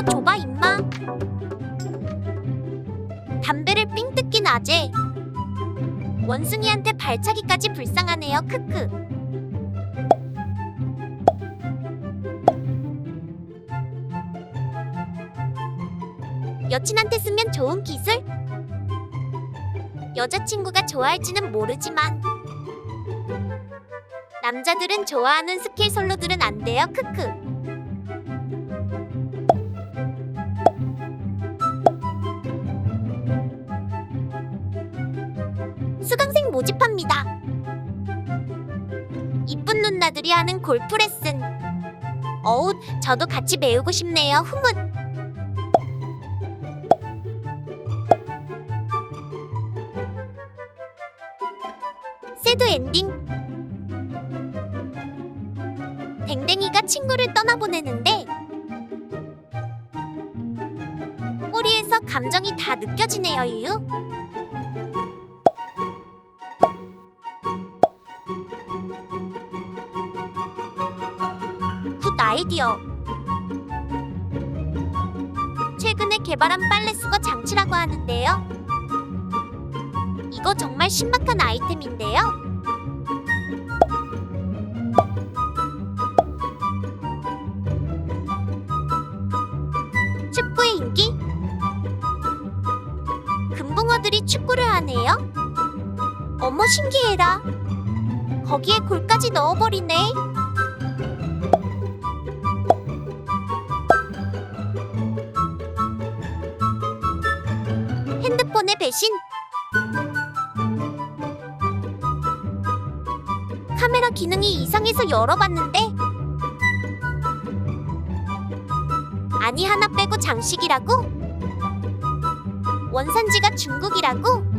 더 줘봐 임마. 담배를 삥 뜯긴 아재. 원숭이한테 발차기까지 불쌍하네요. 크크. 여친한테 쓰면 좋은 기술? 여자친구가 좋아할지는 모르지만 남자들은 좋아하는 스킬 솔로들은 안 돼요. 크크. 모집합니다. 이쁜 누나들이 하는 골프 레슨. 어우, 저도 같이 배우고 싶네요. 후문. 새드 엔딩. 댕댕이가 친구를 떠나보내는데 꼬리에서 감정이 다 느껴지네요, 유유. 아이디어. 최근에 개발한 빨래 수거 장치라고 하는데요. 이거 정말 신박한 아이템인데요. 축구의 인기? 금붕어들이 축구를 하네요. 어머 신기해라. 거기에 골까지 넣어버리네. 핸드폰의 배신. 카메라 기능이 이상해서 열어봤는데 아니 하나 빼고 장식이라고? 원산지가 중국이라고?